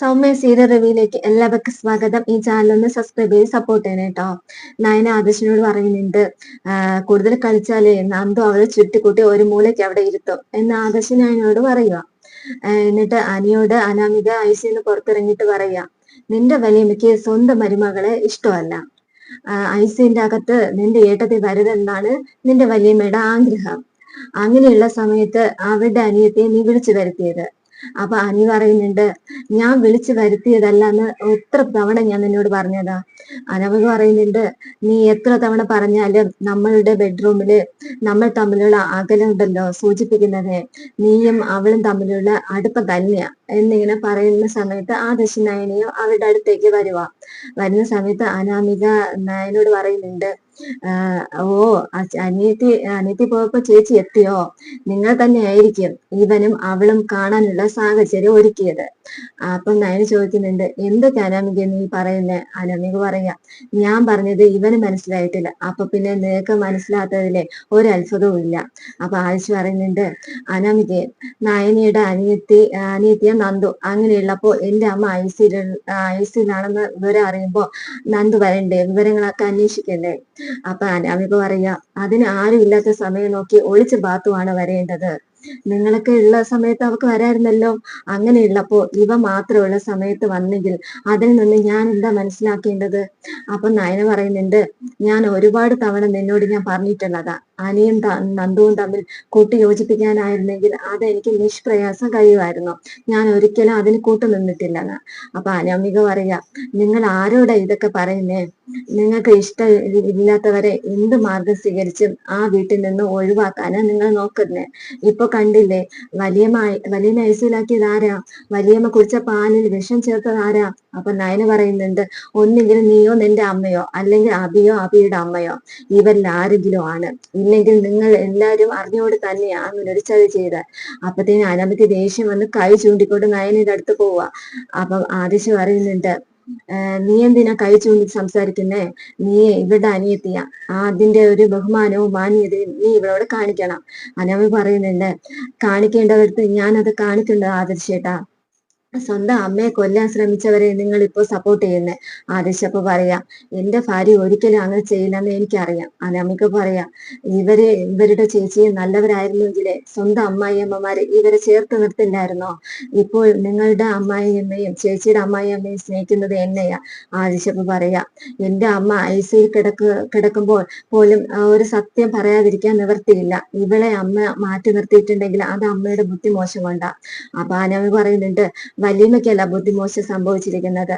സൗമ്യ സീര റിവ്യൂയിലേക്ക് എല്ലാവർക്കും സ്വാഗതം. ഈ ചാനൽ ഒന്ന് സബ്സ്ക്രൈബ് ചെയ്ത് സപ്പോർട്ട് ചെയ്യണം കേട്ടോ നയന ആദർശനോട് പറയുന്നുണ്ട് കൂടുതൽ കളിച്ചാലേ നന്ദു അവരെ ചുറ്റിക്കൂട്ടി ഒരു മൂലയ്ക്ക് അവിടെ ഇരുത്തും എന്ന് ആദർശൻ നയനോട് പറയുക എന്നിട്ട് അനിയോട് അനാമിക ഐസിന്ന് പുറത്തിറങ്ങിയിട്ട് പറയുക നിന്റെ വലിയമ്മയ്ക്ക് സ്വന്തം മരുമകളെ ഇഷ്ടമല്ല. ഐസിന്റെ അകത്ത് നിന്റെ ഏട്ടത്തിൽ വരുതെന്നാണ് നിന്റെ വലിയമ്മയുടെ ആഗ്രഹം. അങ്ങനെയുള്ള സമയത്ത് അവരുടെ അനിയത്തെ നീ വിളിച്ചു വരുത്തിയത്. അപ്പൊ അനി പറയുന്നുണ്ട് ഞാൻ വിളിച്ചു വരുത്തിയതല്ല എന്ന് എത്ര തവണ ഞാൻ നിന്നോട് പറഞ്ഞതാ? അനവത് പറയുന്നുണ്ട് നീ എത്ര തവണ പറഞ്ഞാലും നമ്മളുടെ ബെഡ്റൂമിൽ നമ്മൾ തമ്മിലുള്ള അകലുണ്ടല്ലോ സൂചിപ്പിക്കുന്നത്. നീയും അവളും തമ്മിലുള്ള അടുപ്പം തന്നെയാ. എന്നിങ്ങനെ പറയുന്ന സമയത്ത് ആ ദശനയനയും അവരുടെ അടുത്തേക്ക് വരുവാ. വരുന്ന സമയത്ത് അനാമിക നായനോട് പറയുന്നുണ്ട് ഓ അനിയത്തി അനിയത്തി പോയപ്പോ ചേച്ചി എത്തിയോ? നിങ്ങൾ തന്നെ ആയിരിക്കും ഇവനും അവളും കാണാനുള്ള സാഹചര്യം ഒരുക്കിയത്. അപ്പൊ നയന് ചോദിക്കുന്നുണ്ട് എന്ത് അനാമിക നീ പറയുന്നേ? അനാമിക പറയാ ഞാൻ പറഞ്ഞത് ഇവന് മനസ്സിലായിട്ടില്ല. അപ്പൊ പിന്നെ നിനക്ക് മനസ്സിലാത്തതിലെ ഒരു അത്ഭുതവും ഇല്ല. അപ്പൊ ആഴ്ച പറയുന്നുണ്ട് അനാമികയെ നയനിയുടെ അനിയത്തി അനിയത്തിയ നന്ദു അങ്ങനെയുള്ളപ്പോ എന്റെ അമ്മ ഐ സിയിൽ വിവരം അറിയുമ്പോ നന്ദു വരണ്ടേ? വിവരങ്ങളൊക്കെ അന്വേഷിക്കണ്ടേ? അപ്പൊ അനാമിക പറയാ അതിന് ആരും ഇല്ലാത്ത സമയം നോക്കി ഒളിച്ച് ബാത്തുമാണ് വരേണ്ടത്. നിങ്ങളൊക്കെ ഉള്ള സമയത്ത് അവക്ക് വരായിരുന്നല്ലോ? അങ്ങനെയുള്ളപ്പോ ഇവ മാത്രമുള്ള സമയത്ത് വന്നെങ്കിൽ അതിൽ നിന്ന് ഞാൻ എന്താ മനസ്സിലാക്കേണ്ടത്? അപ്പൊ നയന പറയുന്നുണ്ട് ഞാൻ ഒരുപാട് തവണ നിന്നോട് ഞാൻ പറഞ്ഞിട്ടുള്ളതാ. അനിയും നന്ദുവും തമ്മിൽ കൂട്ടി യോജിപ്പിക്കാനായിരുന്നെങ്കിൽ അതെനിക്ക് നിഷ്പ്രയാസം കഴിയുമായിരുന്നു. ഞാൻ ഒരിക്കലും അതിന് കൂട്ടു നിന്നിട്ടില്ലെന്ന്. അപ്പൊ അനാമിക പറയുക നിങ്ങൾ ആരോട് ഇതൊക്കെ പറയുന്നേ? നിങ്ങൾക്ക് ഇഷ്ടം ഇല്ലാത്തവരെ എന്ത് മാർഗം സ്വീകരിച്ചും ആ വീട്ടിൽ നിന്ന് ഒഴിവാക്കാനാ നിങ്ങൾ നോക്കുന്നേ? ഇപ്പൊ കണ്ടില്ലേ വലിയമായി വലിയ മയസിലാക്കിയത് ആരാ? വലിയമ്മ കുടിച്ച പാലിൽ വിഷം ചേർത്തത് ആരാ? അപ്പൊ നയന പറയുന്നുണ്ട് ഒന്നെങ്കിലും നീയോ നിന്റെ അമ്മയോ അല്ലെങ്കിൽ അബിയോ അബിയുടെ അമ്മയോ? ഇവരിൽ ആരെങ്കിലും ആണ്. ഇല്ലെങ്കിൽ നിങ്ങൾ എല്ലാവരും അറിഞ്ഞുകൊണ്ട് തന്നെയാ അങ്ങനെ ഒരു ചതി ചെയ്ത അപ്പത്തേന് അനമ്മയ്ക്ക് ദേഷ്യം വന്ന് കൈ ചൂണ്ടിക്കൊണ്ട് നയനയുടെ അടുത്ത് പോവുക അപ്പം ആദിശ അറിയുന്നുണ്ട് നീ എന്തിനാ കൈ ചൂണ്ടി സംസാരിക്കുന്നേ? നീ ഇവരുടെ അനിയത്തിയ. അതിന്റെ ഒരു ബഹുമാനവും മാന്യതയും നീ ഇവളോട് കാണിക്കണം. അനവ പറയുന്നുണ്ട് കാണിക്കേണ്ടവർക്ക് ഞാൻ അത് കാണിക്കുന്നുണ്ട് ആദർശേട്ടാ. സ്വന്തം അമ്മയെ കൊല്ലാൻ ശ്രമിച്ചവരെ നിങ്ങൾ ഇപ്പോൾ സപ്പോർട്ട് ചെയ്യുന്നേ ആദിശപ്പ് പറയാ എന്റെ ഭാര്യ ഒരിക്കലും അങ്ങനെ ചെയ്യില്ലെന്ന് എനിക്കറിയാം. അനാമിക്ക് പറയാം ഇവർ ഇവരുടെ ചേച്ചിയെ നല്ലവരായിരുന്നെങ്കിലേ സ്വന്തം അമ്മായിയമ്മമാരെ ഇവരെ ചേർത്ത് നിർത്തില്ലായിരുന്നോ? ഇപ്പോൾ നിങ്ങളുടെ അമ്മായിയമ്മയും ചേച്ചിയുടെ അമ്മായിയമ്മയും സ്നേഹിക്കുന്നത് എന്നെയാ. ആദിശപ്പ് പറയാ എന്റെ അമ്മ ഐ സിയിൽ കിടക്ക് കിടക്കുമ്പോൾ പോലും ഒരു സത്യം പറയാതിരിക്കാൻ നിവർത്തിയില്ല. ഇവളെ അമ്മ മാറ്റി നിർത്തിയിട്ടുണ്ടെങ്കിൽ അത് അമ്മയുടെ ബുദ്ധി മോശം കൊണ്ടാ. അപ്പൊ അനാമി പറയുന്നുണ്ട് വല്യമ്മയ്ക്കല്ല ബുദ്ധിമോശം സംഭവിച്ചിരിക്കുന്നത്.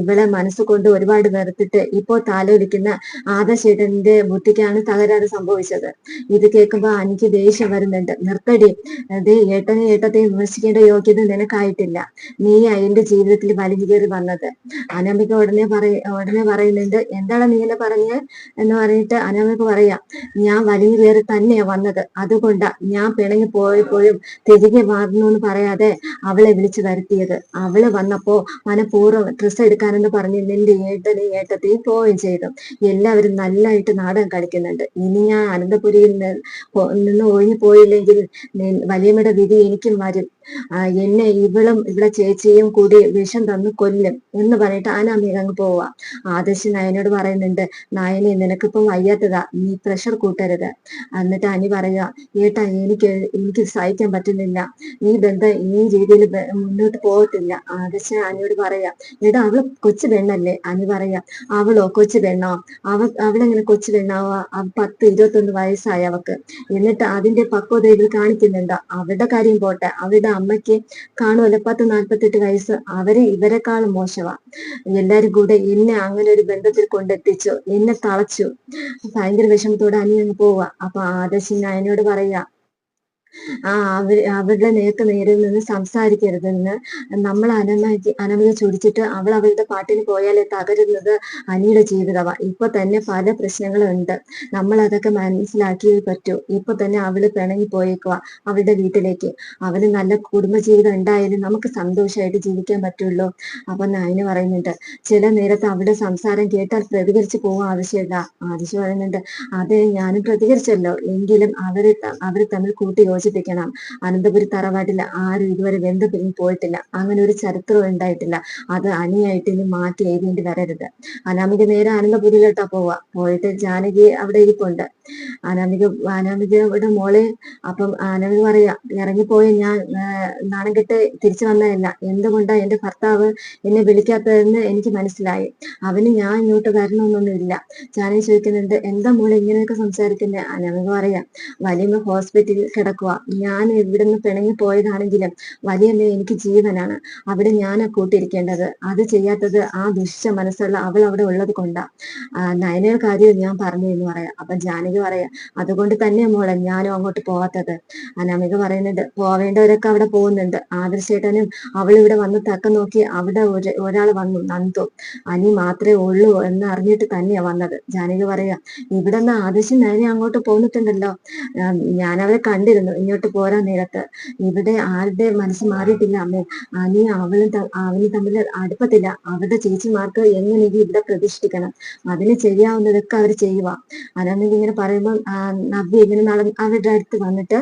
ഇവളെ മനസ്സുകൊണ്ട് ഒരുപാട് വെറുത്തിട്ട് ഇപ്പോ താലോലിക്കുന്ന ആദശേട്ടന്റെ ബുദ്ധിക്കാണ് തകരാറ് സംഭവിച്ചത്. ഇത് കേൾക്കുമ്പോ എനിക്ക് ദേഷ്യം വരുന്നുണ്ട്. നിർത്തടി. അതേ ഏട്ടനെ ഏട്ടത്തെ വിമർശിക്കേണ്ട യോഗ്യത നിനക്കായിട്ടില്ല. നീ എന്റെ ജീവിതത്തിൽ വലിഞ്ഞു കയറി വന്നത്. അനാമിക ഉടനെ പറയ ഉടനെ പറയുന്നുണ്ട് എന്താണ് നീ എന്നെ പറഞ്ഞ എന്ന് പറഞ്ഞിട്ട് അനാമിക പറയാ ഞാൻ വലിഞ്ഞു കയറി തന്നെയാ വന്നത്. അതുകൊണ്ടാ ഞാൻ പിണങ്ങി പോയപ്പോഴും തിരികെ മാറുന്നു എന്ന് പറയാതെ അവളെ വിളിച്ചു വരുത്തി. എത്തിയത് അവൾ വന്നപ്പോ മനഃപൂർവം ഡ്രസ്സ് എടുക്കാനെന്ന് പറഞ്ഞ് നിന്റെ ഏട്ടനെ ഏട്ടത്തെയും പോവുകയും ചെയ്തു. എല്ലാവരും നല്ലതായിട്ട് നാടകം കളിക്കുന്നുണ്ട്. ഇനി ഞാൻ അനന്തപുരിയിൽ നിന്ന് ഒഴിഞ്ഞു പോയില്ലെങ്കിൽ വലിയമ്മയുടെ വിധി എനിക്കും വരും. എന്നെ ഇവളും ഇവിടെ ചേച്ചിയും കൂടി വിഷം തന്ന് കൊല്ലും എന്ന് പറഞ്ഞിട്ട് അനാമിക അങ്ങ് പോവാ ആദർശ് നയനോട് പറയുന്നുണ്ട് നയനെ നിനക്കിപ്പം വയ്യാത്തതാ നീ പ്രഷർ കൂട്ടരുത്. എന്നിട്ട് അനി പറയുക ഏട്ടാ എനിക്ക് എനിക്ക് സഹിക്കാൻ പറ്റുന്നില്ല. ഈ ബന്ധം ഈ രീതിയിൽ മുന്നോട്ട് പോകത്തില്ല. ആദർശ അനിയോട് പറയാ എടാ അവൾ കൊച്ചു പെണ്ണല്ലേ? അനി പറയാ അവളോ കൊച്ചു പെണ്ണോ? അവ അവളെങ്ങനെ കൊച്ചു പെണ്ണാവാ പത്ത് ഇരുപത്തൊന്ന് വയസ്സായി അവക്ക്. എന്നിട്ട് അതിന്റെ പക്വത ഇവർ കാണിക്കുന്നുണ്ടോ അവരുടെ കാര്യം പോട്ടെ അവരുടെ അമ്മയ്ക്ക് കാണുമല്ലോ പത്ത് നാൽപ്പത്തെട്ട് വയസ്സ്. അവർ ഇവരെക്കാളും മോശമാ എല്ലാരും കൂടെ എന്നെ അങ്ങനെ ഒരു ബന്ധത്തിൽ കൊണ്ടെത്തിച്ചു എന്നെ തളച്ചു. ഭയങ്കര വിഷമത്തോടെ അനിയൻ പോവാ. അപ്പൊ ആദർശിന് അതിനോട് പറയാ ആ അവർ അവരുടെ നേർക്ക് നേരിൽ നിന്ന് സംസാരിക്കരുതെന്ന് നമ്മൾ അനമതി അനുമതി ചോദിച്ചിട്ട് അവൾ അവളുടെ പാട്ടിന് പോയാലേ തകരുന്നത് അനിയുടെ ജീവിതമാണ് ഇപ്പൊ തന്നെ പല പ്രശ്നങ്ങളും ഉണ്ട് നമ്മൾ അതൊക്കെ മനസ്സിലാക്കിയേ പറ്റൂ. ഇപ്പൊ തന്നെ അവൾ പിണങ്ങി പോയേക്കുക അവളുടെ വീട്ടിലേക്ക്. അവന് നല്ല കുടുംബജീവിതം ഉണ്ടായാലും നമുക്ക് സന്തോഷമായിട്ട് ജീവിക്കാൻ പറ്റുള്ളൂ. അപ്പൊ നയന് പറയുന്നുണ്ട് ചില നേരത്ത് അവളുടെ സംസാരം കേട്ടാൽ പ്രതികരിച്ചു പോകാൻ ആവശ്യമില്ല. ആവശ്യം പറയുന്നുണ്ട് അതെ ഞാനും പ്രതികരിച്ചല്ലോ. എങ്കിലും അവർ അവർ തമ്മിൽ കൂട്ടി യോജിച്ചു മോചിപ്പിക്കണം അനന്തപുരി തറവാട്ടിൽ ആരും ഇതുവരെ പിരിഞ്ഞ് പോയിട്ടില്ല. അങ്ങനെ ഒരു ചരിത്രം ഉണ്ടായിട്ടില്ല. അത് അനിയായിട്ട് ഇനി മാറ്റി എഴുതേണ്ടി വരരുത്. അനാമിക നേരെ അനന്തപുരിയിലോട്ടാ പോവാ പോയിട്ട് ജാനകി അവിടെ ഇരിപ്പുണ്ട്. അനാമിക അനാമികയുടെ മോളെ അപ്പം അനാമിക പറയാ ഇറങ്ങിപ്പോയി ഞാൻ നാണം കെട്ട് തിരിച്ചു വന്നതല്ല. എന്തുകൊണ്ടാ എന്റെ ഭർത്താവ് എന്നെ വിളിക്കാത്തതെന്ന് എനിക്ക് മനസ്സിലായി. അവന് ഞാൻ ഇങ്ങോട്ട് വരണമെന്നൊന്നുമില്ല. ജാനകി ചോദിക്കുന്നുണ്ട് എന്താ മോളെ ഇങ്ങനെയൊക്കെ സംസാരിക്കുന്നത് അനാമിക പറയാ വലിയ ഹോസ്പിറ്റലിൽ കിടക്കുക ഞാൻ ഇവിടുന്ന് പിണങ്ങി പോയതാണെങ്കിലും വലിയമ്മ എനിക്ക് ജീവനാണ്. അവിടെ ഞാൻ കൂട്ടിയിരിക്കേണ്ടത് അത് ചെയ്യാത്തത് ആ ദുഷ്ട മനസ്സുള്ള അവൾ അവിടെ ഉള്ളത് കൊണ്ടാ. നയനയുടെ കാര്യം ഞാൻ പറഞ്ഞു എന്ന് പറയാം. അപ്പൊ ജാനകി പറയാ അതുകൊണ്ട് തന്നെ മോളെ ഞാനും അങ്ങോട്ട് പോവാത്തത്. അനാമിക പറയുന്നുണ്ട് പോവേണ്ടവരൊക്കെ അവിടെ പോകുന്നുണ്ട്. ആദർശേട്ടനും അവൾ ഇവിടെ വന്ന് തക്ക നോക്കി അവിടെ ഒരു ഒരാൾ വന്നു നന്ദു. അനി മാത്രമേ ഉള്ളൂ എന്ന് അറിഞ്ഞിട്ട് തന്നെയാ വന്നത്. ജാനകി പറയാ ഇവിടെ നിന്ന് ആദർശം നയനെ അങ്ങോട്ട് പോന്നിട്ടുണ്ടല്ലോ. ഞാൻ അവരെ കണ്ടിരുന്നു. ഇങ്ങോട്ട് പോരാൻ നേരത്ത് ഇവിടെ ആരുടെ മനസ്സ് മാറിയിട്ടില്ല അമ്മേ? അനി അവളും അവന് തമ്മിൽ അടുപ്പത്തില്ല. അവരുടെ ചേച്ചിമാർക്ക് എങ്ങനെയെങ്കിലും ഇവിടെ പ്രതിഷ്ഠിക്കണം? അതിന് ചെയ്യാവുന്നതൊക്കെ അവർ ചെയ്യുക അതാണെങ്കിൽ ഇങ്ങനെ പറയുമ്പോൾ നവ്യ ഇങ്ങനെ നട അവരുടെ അടുത്ത് വന്നിട്ട്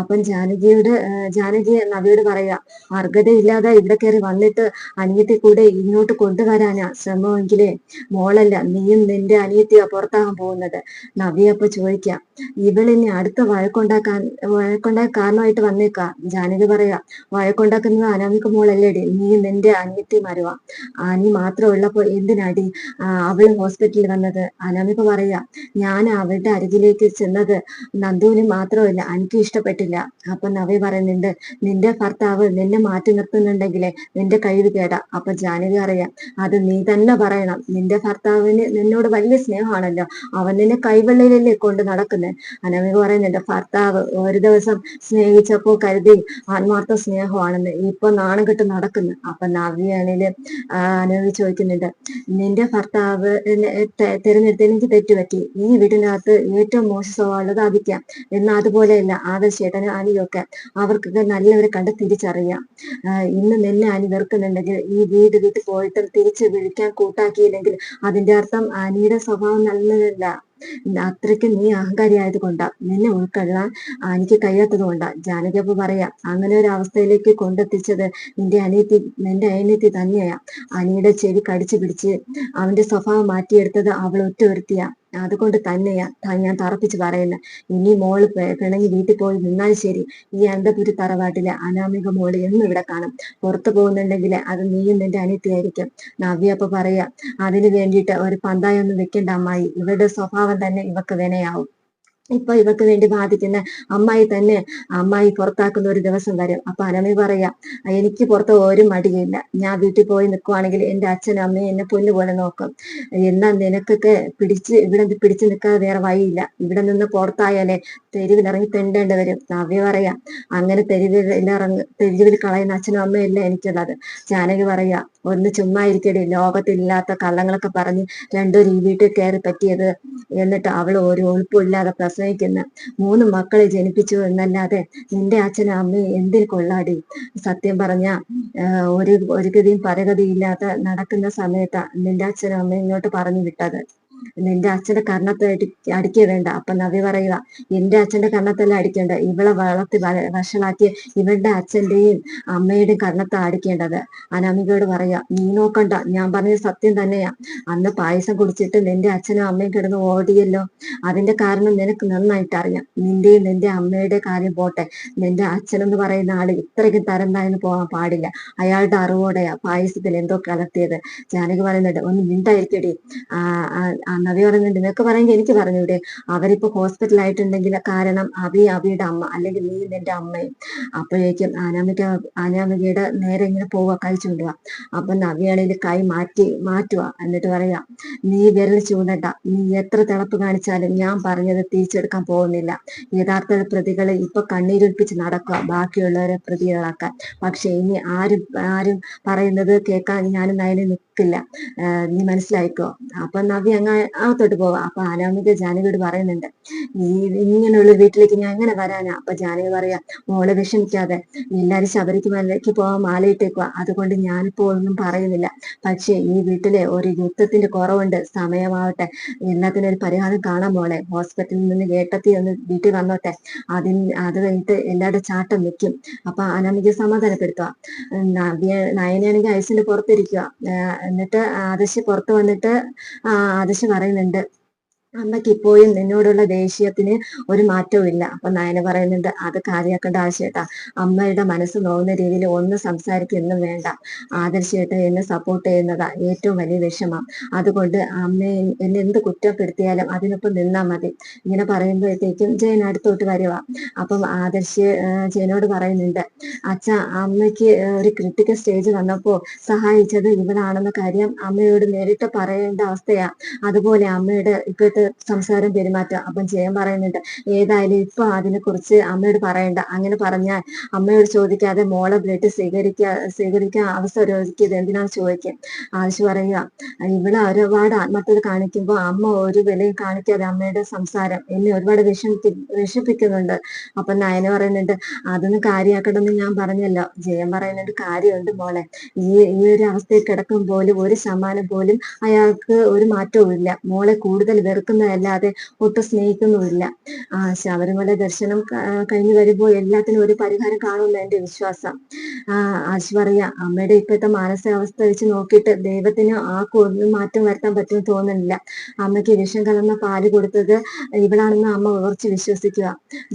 അപ്പം ജാനകിയോട് ജാനകി നവിയോട് പറയാ അർഹതയില്ലാതെ ഇവിടെ കയറി വന്നിട്ട് അനിയത്തി കൂടെ ഇങ്ങോട്ട് കൊണ്ടുവരാനാ ശ്രമമെങ്കിലേ? മോളല്ല നീയും നിന്റെ അനിയത്തിയാ പുറത്താകാൻ പോകുന്നത്. നവ്യ അപ്പൊ ചോദിക്കാം ഇവളിനി അടുത്ത വഴക്കുണ്ടാക്കാൻ വഴക്കുണ്ടാക്കാൻ കാരണമായിട്ട് വന്നേക്കാ. ജാനകി പറയാ വഴക്കുണ്ടാക്കുന്നത് അനാമിക മോളല്ലേടി നീ നിന്റെ അനിയത്തി മരുവാ. ആനി മാത്രം ഉള്ളപ്പോ എന്തിനാടി അവൾ ഹോസ്പിറ്റലിൽ വന്നത്? അനാമിക്ക് പറയാ ഞാൻ അവളുടെ അരികിലേക്ക് ചെന്നത് നന്ദുവിന് മാത്രമല്ല എനിക്ക് ഇഷ്ടപ്പെട്ടില്ല. അപ്പൊ നവി പറയുന്നുണ്ട് നിന്റെ ഭർത്താവ് നിന്നെ മാറ്റി നിർത്തുന്നുണ്ടെങ്കിലേ നിന്റെ കഴിവ് കേടാ. അപ്പൊ ജാനകി അറിയാം അത് നീ തന്നെ പറയണം. നിന്റെ ഭർത്താവിന് നിന്നോട് വലിയ സ്നേഹമാണല്ലോ. അവൻ നിന്നെ കൈവെള്ളയിലല്ലേ കൊണ്ട് നടക്കുന്നത് അനാമിക പറയുന്നുണ്ട് ഭർത്താവ് ഒരു ദിവസം സ്നേഹിച്ചപ്പോ കരുതി ആത്മാർത്ഥ സ്നേഹമാണെന്ന് ഇപ്പൊ നാണം കെട്ട് നടക്കുന്നു. അപ്പൊ നവ്യാണിൽ അനുഭവി ചോദിക്കുന്നുണ്ട് നിന്റെ ഭർത്താവ് തിരഞ്ഞെടുത്ത് എനിക്ക് തെറ്റുപറ്റി. ഈ വീടിനകത്ത് ഏറ്റവും മോശ സ്വഭാവമുള്ളത് ആദിക്കാം എന്നാൽ അതുപോലെയല്ല ആദർശേട്ടനും അനിയൊക്കെ അവർക്കൊക്കെ നല്ലവരെ കണ്ട് തിരിച്ചറിയാം. ഇന്ന് നിന്നെ അനി വെറുക്കുന്നുണ്ടെങ്കിൽ ഈ വീട് വിട്ട് പോയിട്ട് തിരിച്ച് വിളിക്കാൻ കൂട്ടാക്കിയില്ലെങ്കിൽ അതിന്റെ അർത്ഥം അനിയുടെ സ്വഭാവം നല്ലതല്ല. അത്രയ്ക്ക് നീ അഹങ്കാരി ആയതുകൊണ്ടാ നിന്നെ ഉൾക്കൊള്ളാൻ എനിക്ക് കഴിയാത്തത് കൊണ്ടാ. ജാനകിയപ്പ പറയാ അങ്ങനെ ഒരു അവസ്ഥയിലേക്ക് കൊണ്ടെത്തിച്ചത് നിന്റെ അനിയത്തി നിന്റെ അനിയത്തി തന്നെയാ. അനിയുടെ ചെവി കടിച്ചു പിടിച്ച് അവന്റെ സ്വഭാവം മാറ്റിയെടുത്തത് അവൾ ഒറ്റ ഒരുത്തിയാ. അതുകൊണ്ട് തന്നെയാ ഞാൻ തറപ്പിച്ച് പറയുന്ന. ഇനി മോൾ പിണങ്ങി വീട്ടിൽ പോയി നിന്നാൽ ശരി. ഈ അന്തപുരി തറവാട്ടിലെ അനാമിക മോൾ എന്നും ഇവിടെ കാണും. പുറത്തു പോകുന്നുണ്ടെങ്കിൽ അത് നീയും നിന്റെ അനിയത്തിയായിരിക്കും നവ്യ അപ്പൊ പറയാ അതിന് വേണ്ടിയിട്ട് ഒരു പന്തായൊന്നും വെക്കേണ്ട അമ്മായി. ഇവരുടെ സ്വഭാവം തന്നെ ഇവക്ക് വിനയാവും. ഇപ്പൊ ഇവക്ക് വേണ്ടി ബാധിക്കുന്ന അമ്മായി തന്നെ അമ്മായി പുറത്താക്കുന്ന ഒരു ദിവസം വരും. അപ്പൊ അനമി പറയാ എനിക്ക് പുറത്ത് ഒരു മടിയില്ല ഞാൻ വീട്ടിൽ പോയി നിൽക്കുവാണെങ്കിൽ എന്റെ അച്ഛനും അമ്മയും എന്നെ പൊന്നുപോലെ നോക്കും. എന്നാൽ നിനക്കൊക്കെ പിടിച്ച് ഇവിടെ പിടിച്ചു നിൽക്കാതെ വേറെ വഴിയില്ല. ഇവിടെ നിന്ന് പുറത്തായാലേ തെരുവിൽ ഇറങ്ങി തെണ്ടേണ്ടി വരും. നവ്യ പറയാ അങ്ങനെ തെരുവിൽ ഇറങ്ങി തെരുവിൽ കളയുന്ന അച്ഛനും അമ്മയും അല്ല എനിക്കുള്ളത്? ജാനകി പറയാ ഒന്ന് ചുമ്മാ ഇരിക്കടി. ലോകത്തില്ലാത്ത കള്ളങ്ങളൊക്കെ പറഞ്ഞ് രണ്ടൊരു ഈ വീട്ടിൽ കയറി പറ്റിയത്. എന്നിട്ട് അവൾ ഒരു ഒളിപ്പില്ലാതെ പ്രസവിക്കുന്ന മൂന്ന് മക്കളെ ജനിപ്പിച്ചു എന്നല്ലാതെ നിന്റെ അച്ഛനും അമ്മയും എന്തിൽ കൊള്ളാടി? സത്യം പറഞ്ഞ ഒരു ഒരു ഗതിയും പരഗതിയില്ലാതെ നടക്കുന്ന സമയത്താ നിന്റെ അച്ഛനും അമ്മയും ഇങ്ങോട്ട് പറഞ്ഞു വിട്ടത്. നിന്റെ അച്ഛന്റെ കർണത്തെ അടിക്കുക വേണ്ട. അപ്പൊ നവി പറയുക എന്റെ അച്ഛന്റെ കർണത്തല്ല അടിക്കേണ്ട ഇവളെ വളർത്തി വഷളാക്കി ഇവളുടെ അച്ഛന്റെയും അമ്മയുടെയും കർണത്തെ അടിക്കേണ്ടത്? അനാമികയോട് പറയുക നീ നോക്കണ്ട ഞാൻ പറഞ്ഞ സത്യം തന്നെയാ. അന്ന് പായസം കുടിച്ചിട്ട് നിന്റെ അച്ഛനും അമ്മയും കിടന്ന് ഓടിയല്ലോ. അതിന്റെ കാരണം നിനക്ക് നന്നായിട്ട് അറിയാം നിന്റെയും നിന്റെ അമ്മയുടെ കാര്യം പോട്ടെ. നിന്റെ അച്ഛനെന്ന് പറയുന്ന ആൾ ഇത്രയ്ക്കും തരം താഴ്ന്നു പോകാൻ പാടില്ല. അയാളുടെ അറിവോടെയാ പായസത്തിൽ എന്തോ കലർത്തിയത്. ജാനകി പറയുന്നുണ്ട് ഒന്ന് മിണ്ടായിരിക്കടി. നവി പറയുന്നുണ്ട് എന്നൊക്കെ പറയുമ്പോൾ എനിക്ക് പറഞ്ഞൂടെ. അവരിപ്പോ ഹോസ്പിറ്റലായിട്ടുണ്ടെങ്കിൽ കാരണം അബി അബിയുടെ അമ്മ അല്ലെങ്കിൽ നീ നിന്റെ അമ്മയും. അപ്പോഴേക്കും അനാമിക അനാമികയുടെ നേരെ ഇങ്ങനെ പോവുക കൈ ചൂണ്ടുക അപ്പൊ നവിയാണെങ്കിൽ കൈ മാറ്റി മാറ്റുക എന്നിട്ട് പറയാ നീ വിരൽ ചൂണ്ടണ്ട. നീ എത്ര തിളപ്പ് കാണിച്ചാലും ഞാൻ പറഞ്ഞത് തിരിച്ചെടുക്കാൻ പോകുന്നില്ല. യഥാർത്ഥ പ്രതികളെ ഇപ്പൊ കണ്ണീരൊലിപ്പിച്ച് നടക്കുക ബാക്കിയുള്ളവരെ പ്രതികളാക്കാൻ. പക്ഷെ ഇനി ആരും ആരും പറയുന്നത് കേൾക്കാൻ ഞാനും നയനെ നിൽക്കില്ല നീ മനസ്സിലായിക്കോ? അപ്പൊ നവി അങ്ങ് അകത്തോട്ട് പോവാം. അപ്പൊ അനാമിക ജാനകിയോട് പറയുന്നുണ്ട് ഈ ഇങ്ങനെയുള്ള വീട്ടിലേക്ക് ഞാൻ എങ്ങനെ വരാനാ? അപ്പൊ ജാനകി പറയാ മോളെ വിഷമിക്കാതെ എല്ലാരും ശബരിമലയ്ക്ക് പോവാൻ മാലയിട്ടേക്കുക അതുകൊണ്ട് ഞാനിപ്പോ ഒന്നും പറയുന്നില്ല. പക്ഷേ ഈ വീട്ടിലെ ഒരു യുദ്ധത്തിന്റെ കുറവുണ്ട്. സമയമാവട്ടെ. എല്ലാത്തിനും ഒരു പരിഹാരം കാണാൻ മോളെ. ഹോസ്പിറ്റലിൽ നിന്ന് കേട്ടത്തി ഒന്ന് വീട്ടിൽ വന്നോട്ടെ. അതിന് അത് കഴിഞ്ഞിട്ട് എല്ലാവരുടെ ചാട്ടം നിൽക്കും അപ്പൊ അനാമിക സമാധാനപ്പെടുത്തുക നയനാണെങ്കിൽ ഐസിന്റെ പുറത്തിരിക്കുക എന്നിട്ട് ആദർശ് പുറത്ത് വന്നിട്ട് ആദർശ് പറയുന്നുണ്ട്. അമ്മയ്ക്ക് ഇപ്പോഴും നിന്നോടുള്ള ദേഷ്യത്തിന് ഒരു മാറ്റവും ഇല്ല അപ്പൊ നയന പറയുന്നുണ്ട് അത് കാര്യാക്കേണ്ട ആവശ്യമേട്ടാ അമ്മയുടെ മനസ്സ് നോവുന്ന രീതിയിൽ ഒന്ന് സംസാരിക്കൊന്നും വേണ്ട. ആദർശേട്ട എന്നെ സപ്പോർട്ട് ചെയ്യുന്നതാ ഏറ്റവും വലിയ വിഷമം. അതുകൊണ്ട് അമ്മയെ എന്നെ എന്ത് കുറ്റപ്പെടുത്തിയാലും അതിനൊപ്പം നിന്നാ മതി. ഇങ്ങനെ പറയുമ്പോഴത്തേക്കും ജയൻ അടുത്തോട്ട് വരുക അപ്പം ആദർശ് ജയനോട് പറയുന്നുണ്ട് അച്ഛ അമ്മയ്ക്ക് ഒരു ക്രിട്ടിക്കൽ സ്റ്റേജ് വന്നപ്പോ സഹായിച്ചത് ഇവളാണെന്ന കാര്യം അമ്മയോട് നേരിട്ട് പറയേണ്ട അവസ്ഥയാ. അതുപോലെ അമ്മയുടെ ഇപ്പോഴത്തെ സംസാരം പെരുമാറ്റം. അപ്പം ജയൻ പറയുന്നുണ്ട് ഏതായാലും ഇപ്പൊ അതിനെക്കുറിച്ച് അമ്മയോട് പറയണ്ട. അങ്ങനെ പറഞ്ഞാൽ അമ്മയോട് ചോദിക്കാതെ മോളെ ബ്ലഡ് സ്വീകരിക്ക സ്വീകരിക്കാൻ അവസരം ഒരുക്കിയത് എന്തിനാണ് ചോദിക്കുക ആവശ്യം പറയുക ഇവിടെ ഒരുപാട് ആത്മഹത്യ കാണിക്കുമ്പോൾ അമ്മ ഒരു വിലയും കാണിക്കാതെ അമ്മയുടെ സംസാരം എന്നെ ഒരുപാട് വിഷമിപ്പി വിഷമിപ്പിക്കുന്നുണ്ട്. അപ്പൊ നയന പറയുന്നുണ്ട് അതൊന്ന് കാര്യമാക്കണമെന്ന് ഞാൻ പറഞ്ഞല്ലോ. ജയൻ പറയുന്നുണ്ട് കാര്യമുണ്ട് മോളെ. ഈ ഈ ഒരു അവസ്ഥയിൽ കിടക്കും പോലും ഒരു ശതമാനം പോലും അയാൾക്ക് ഒരു മാറ്റവും ഇല്ല മോളെ കൂടുതൽ വെറുക്കും വെറുക്കുന്നതല്ലാതെ ഒട്ടും സ്നേഹിക്കുന്നുമില്ല ആ ശബരിമല ദർശനം കഴിഞ്ഞു വരുമ്പോൾ എല്ലാത്തിനും ഒരു പരിഹാരം കാണുമെന്ന് എന്റെ വിശ്വാസം. ആ ആശു പറയാ അമ്മയുടെ ഇപ്പോഴത്തെ മാനസികാവസ്ഥ വെച്ച് നോക്കിയിട്ട് ദൈവത്തിന് ആ കൊന്നും മാറ്റം വരുത്താൻ പറ്റുമെന്ന് തോന്നുന്നില്ല. അമ്മയ്ക്ക് വിഷം കലർന്ന പാൽ കൊടുത്തത് ഇവളാണെന്ന് അമ്മ ഉറച്ച് വിശ്വസിക്കുക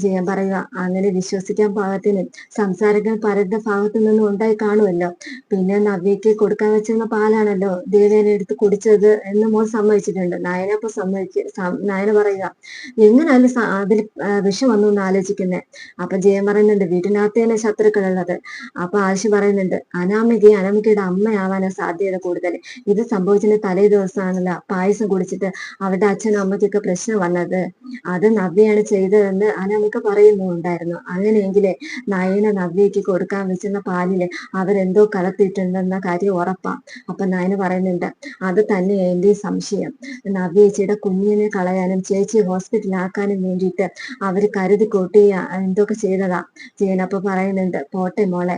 ജയം പറയുക. അങ്ങനെ വിശ്വസിക്കാൻ പാകത്തിന് സംസാരിക്കാൻ പലരുടെ ഭാഗത്തു നിന്നും ഉണ്ടായി കാണുമല്ലോ. പിന്നെ നവ്യക്ക് കൊടുക്കാൻ വെച്ചിരുന്ന പാലാണല്ലോ ദേവേനെ എടുത്ത് കുടിച്ചത് എന്ന് മോൾ സമ്മതിച്ചിട്ടുണ്ട്. നായനപ്പൊ സമ്മതിക്കും. നായന പറയുക എങ്ങനെയാലും അതിൽ വിഷം വന്നു എന്ന് ആലോചിക്കുന്നേ. അപ്പൊ ജയം പറയുന്നുണ്ട് വീട്ടിനകത്ത് തന്നെ ശത്രുക്കളുള്ളത് അപ്പൊ ആശി പറയുന്നുണ്ട് അനാമികയെ അനാമികയുടെ അമ്മയാവാനാ സാധ്യത കൂടുതൽ. ഇത് സംഭവിച്ചതിന്റെ തലേ ദിവസമാണല്ലോ പായസം കുടിച്ചിട്ട് അവരുടെ അച്ഛനും അമ്മയ്ക്കൊക്കെ പ്രശ്നം വന്നത്. അത് നവ്യയാണ് ചെയ്തതെന്ന് അനാമിക പറയുന്നുണ്ടായിരുന്നു. അങ്ങനെയെങ്കിലേ നയന നവ്യക്ക് കൊടുക്കാൻ വെച്ചിരുന്ന പാലിൽ അവരെന്തോ കലർത്തിയിട്ടുണ്ടെന്ന കാര്യം ഉറപ്പാ. അപ്പൊ നയന പറയുന്നുണ്ട് അത് തന്നെ എന്റെ സംശയം. നവ്യേച്ചിയുടെ കുഞ്ഞിനെ കുഞ്ഞിനെ കളയാനും ചേച്ചി ഹോസ്പിറ്റലാക്കാനും വേണ്ടിയിട്ട് അവർ കരുതി കൂട്ടി എന്തൊക്കെ ചെയ്തതാ? ചെയ്യാനപ്പൊ പറയുന്നുണ്ട് പോട്ടെ മോളെ.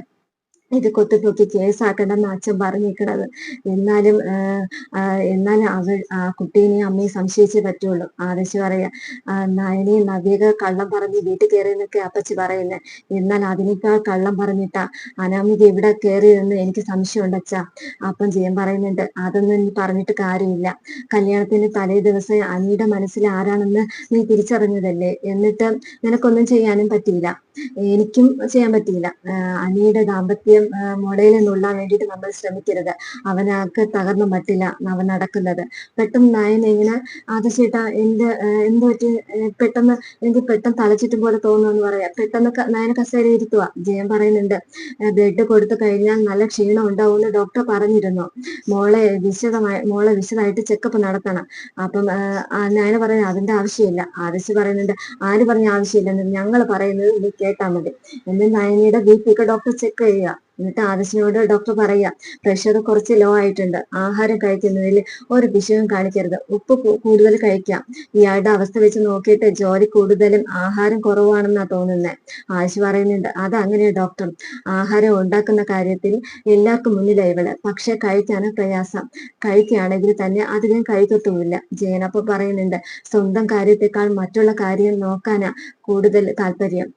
ഇത് കൊത്തുപൊക്കി കേസാക്കണ്ടെന്ന് അച്ഛൻ പറഞ്ഞിരിക്കണത്. എന്നാലും എന്നാലും അവൾ ആ കുട്ടീനെയും അമ്മയും സംശയിച്ചേ പറ്റുള്ളൂ. ആദർശ് പറയാ നയനെയും നവ്യക കള്ളം പറഞ്ഞ് വീട്ടിൽ കയറി എന്നൊക്കെ അപ്പച്ചി പറയുന്നത് എന്നാൽ അതിനേക്കാൾ കള്ളം പറഞ്ഞിട്ടാ അനാമിക ഇവിടെ എന്ന് എനിക്ക് സംശയമുണ്ട് അച്ഛ അപ്പം ചെയ്യാൻ പറയുന്നുണ്ട് അതൊന്നും പറഞ്ഞിട്ട് കാര്യമില്ല. കല്യാണത്തിന് തലേ ദിവസം അനിയുടെ മനസ്സിൽ ആരാണെന്ന് നീ തിരിച്ചറിഞ്ഞതല്ലേ? എന്നിട്ട് നിനക്കൊന്നും ചെയ്യാനും പറ്റിയില്ല. എനിക്കും ചെയ്യാൻ പറ്റിയില്ല. അനിയുടെ ദാമ്പത്യം മുളയിൽ നുള്ളാൻ വേണ്ടിയിട്ട് നമ്മൾ ശ്രമിക്കരുത്. അവനക്ക് തകർന്നു പറ്റില്ല അവൻ നടക്കുന്നത്. പെട്ടെന്ന് നയൻ ഇങ്ങനെ അത് എന്റെ എന്ത് പറ്റി? പെട്ടെന്ന് എനിക്ക് പെട്ടെന്ന് തലച്ചിട്ടും പോലെ തോന്നുന്നു പറയാം. പെട്ടെന്ന് നായന കസേര ഇരുത്തുക ജയം പറയുന്നുണ്ട് ബെഡ് കൊടുത്തു കഴിഞ്ഞാൽ നല്ല ക്ഷീണം ഉണ്ടാവുമെന്ന് ഡോക്ടർ പറഞ്ഞിരുന്നു. മോളെ വിശദമായി മോളെ വിശദമായിട്ട് ചെക്കപ്പ് നടത്തണം. അപ്പം നായന പറയുന്നത് അതിന്റെ ആവശ്യമില്ല. ആദർശ് പറയുന്നുണ്ട് ആര് പറഞ്ഞ ആവശ്യമില്ലെന്ന് ഞങ്ങൾ പറയുന്നത് കേട്ടാൽ മതി. എന്നിട്ട് നയനയുടെ ബി പി ഒക്കെ ഡോക്ടർ ചെക്ക് ചെയ്യുക. എന്നിട്ട് ആദർശിനോട് ഡോക്ടർ പറയാ പ്രഷർ കുറച്ച് ലോ ആയിട്ടുണ്ട് ആഹാരം കഴിക്കുന്നതിൽ ഒരു വിഷയവും കാണിക്കരുത് ഉപ്പ് കൂടുതൽ കഴിക്കാം. ഇയാളുടെ അവസ്ഥ വെച്ച് നോക്കിയിട്ട് ജോലി കൂടുതലും ആഹാരം കുറവാണെന്നാ തോന്നുന്നത് ആശു പറയുന്നുണ്ട് അത് അങ്ങനെയാണ് ഡോക്ടർ ആഹാരം ഉണ്ടാക്കുന്ന കാര്യത്തിൽ എല്ലാവർക്കും മുന്നിലായി ഇവൾ. പക്ഷെ കഴിക്കാനും പ്രയാസം. കഴിക്കുകയാണെങ്കിൽ തന്നെ അധികം കഴിക്കത്തുമില്ല. ജയനപ്പ പറയുന്നുണ്ട് സ്വന്തം കാര്യത്തെക്കാൾ മറ്റുള്ള കാര്യം നോക്കാനാ കൂടുതൽ താല്പര്യം.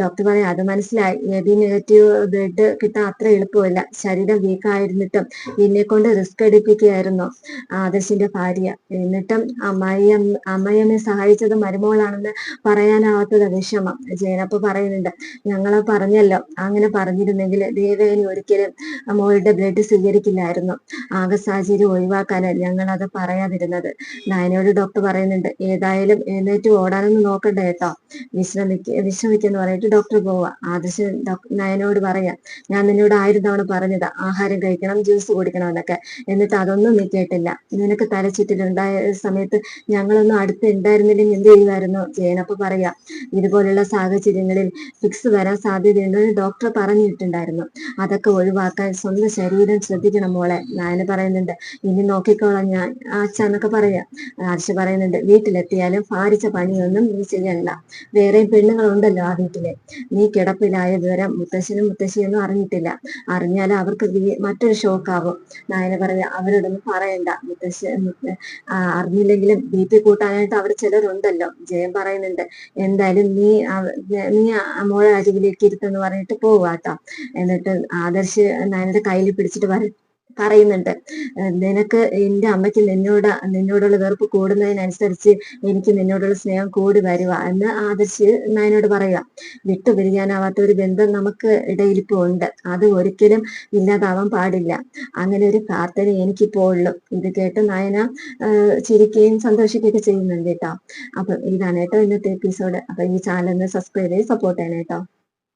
ഡോക്ടർ പറയാം അത് മനസ്സിലായി. എ ബി നെഗറ്റീവ് ബ്ലഡ് കിട്ടാൻ അത്ര എളുപ്പമല്ല. ശരീരം വീക്കായിരുന്നിട്ടും എന്നെ കൊണ്ട് റിസ്ക് എടുപ്പിക്കുകയായിരുന്നു. ആദർശിന്റെ ഭാര്യ. എന്നിട്ടും അമ്മായി അമ്മയമ്മയെ സഹായിച്ചത് മരുമോളാണെന്ന് പറയാനാവാത്തത് വിഷമം. ജയനപ്പ പറയുന്നുണ്ട് ഞങ്ങളെ പറഞ്ഞല്ലോ. അങ്ങനെ പറഞ്ഞിരുന്നെങ്കിൽ ദേവേനി ഒരിക്കലും മോളുടെ ബ്ലഡ് സ്വീകരിക്കില്ലായിരുന്നു. ആകെ സാഹചര്യം ഒഴിവാക്കാനാണ് ഞങ്ങൾ അത് പറയാതിരുന്നത്. നയനോട് ഡോക്ടർ പറയുന്നുണ്ട് ഏതായാലും എഴുന്നേറ്റ് ഓടാനൊന്നും നോക്കണ്ട കേട്ടോ. വിശ്രമിക്ക വിശ്രമിക്കെന്ന് പറഞ്ഞിട്ട് ഡോക്ടർ പോവാ ആദർശ് നയനോട് പറയാം ഞാൻ ഞാൻ നിന്നോട് ആയിരം തവണ പറഞ്ഞത് ആഹാരം കഴിക്കണം ജ്യൂസ് കുടിക്കണം എന്നൊക്കെ എന്നിട്ട് അതൊന്നും നീ കേട്ടില്ല. നിനക്ക് തലച്ചുറ്റിലുണ്ടായ സമയത്ത് ഞങ്ങളൊന്നും അടുത്ത് ഉണ്ടായിരുന്നില്ലെങ്കിൽ എന്ത് ചെയ്യുമായിരുന്നു? ജയനപ്പ പറയാ ഇതുപോലുള്ള സാഹചര്യങ്ങളിൽ ഫിക്സ് വരാൻ സാധ്യതയുണ്ടെന്ന് ഡോക്ടർ പറഞ്ഞിട്ടുണ്ടായിരുന്നു. അതൊക്കെ ഒഴിവാക്കാൻ സ്വന്തം ശരീരം ശ്രദ്ധിക്കണം മോളെ ഞാൻ പറയുന്നുണ്ട്. ഇനി നോക്കിക്കോളാം ഞാൻ. ആച്ചാന്നൊക്കെ പറയാ. ആർഷ പറയുന്നുണ്ട് വീട്ടിലെത്തിയാലും ഭാരിച്ച പണിയൊന്നും നീ ചെയ്യണ്ട. വേറെയും പെണ്ണുങ്ങളുണ്ടല്ലോ ആ വീട്ടിൽ. നീ കിടപ്പിലായ വിവരം മുത്തശ്ശനും മുത്തശ്ശിയൊന്നും അറിഞ്ഞിട്ടില്ല അറിഞ്ഞാൽ അവർക്ക് മറ്റൊരു ഷോക്കാവും. നായന പറഞ്ഞ അവരോടൊന്നും പറയണ്ട. മുത്തശ്ശ അറിഞ്ഞില്ലെങ്കിലും ബി പി കൂട്ടാനായിട്ട് അവർ ചിലരുണ്ടല്ലോ. ജയം പറയുന്നുണ്ട്. എന്തായാലും നീ നീ മോളെ അരികിലേക്ക് ഇരുത്തെന്ന് പറഞ്ഞിട്ട് പോവാട്ടോ. എന്നിട്ട് ആദർശ് നയനയുടെ കയ്യിൽ പിടിച്ചിട്ട് പറ പറയുന്നുണ്ട്. നിനക്ക് എന്റെ അമ്മയ്ക്ക് നിന്നോട് നിന്നോടുള്ള വെറുപ്പ് കൂടുന്നതിനനുസരിച്ച് എനിക്ക് നിന്നോടുള്ള സ്നേഹം കൂടി വരുക എന്ന് ആദർശ് നായനോട് പറയുക. വിട്ടുപിരിയാനാവാത്ത ഒരു ബന്ധം നമുക്ക് ഇടയിൽ ഇപ്പോൾ ഉണ്ട്. അത് ഒരിക്കലും ഇല്ലാതാവാൻ പാടില്ല. അങ്ങനെ ഒരു പ്രാർത്ഥന എനിക്കിപ്പോ ഉള്ളു. ഇത് കേട്ട് നായന ചിരിക്കുകയും സന്തോഷിക്കുകയൊക്കെ ചെയ്യുന്നുണ്ട് കേട്ടോ. അപ്പൊ ഇതാണ് കേട്ടോ ഇന്നത്തെ എപ്പിസോഡ് അപ്പൊ ഈ ചാനൽ ഒന്ന് സബ്സ്ക്രൈബ് ചെയ്ത് സപ്പോർട്ട് ചെയ്യണം കേട്ടോ.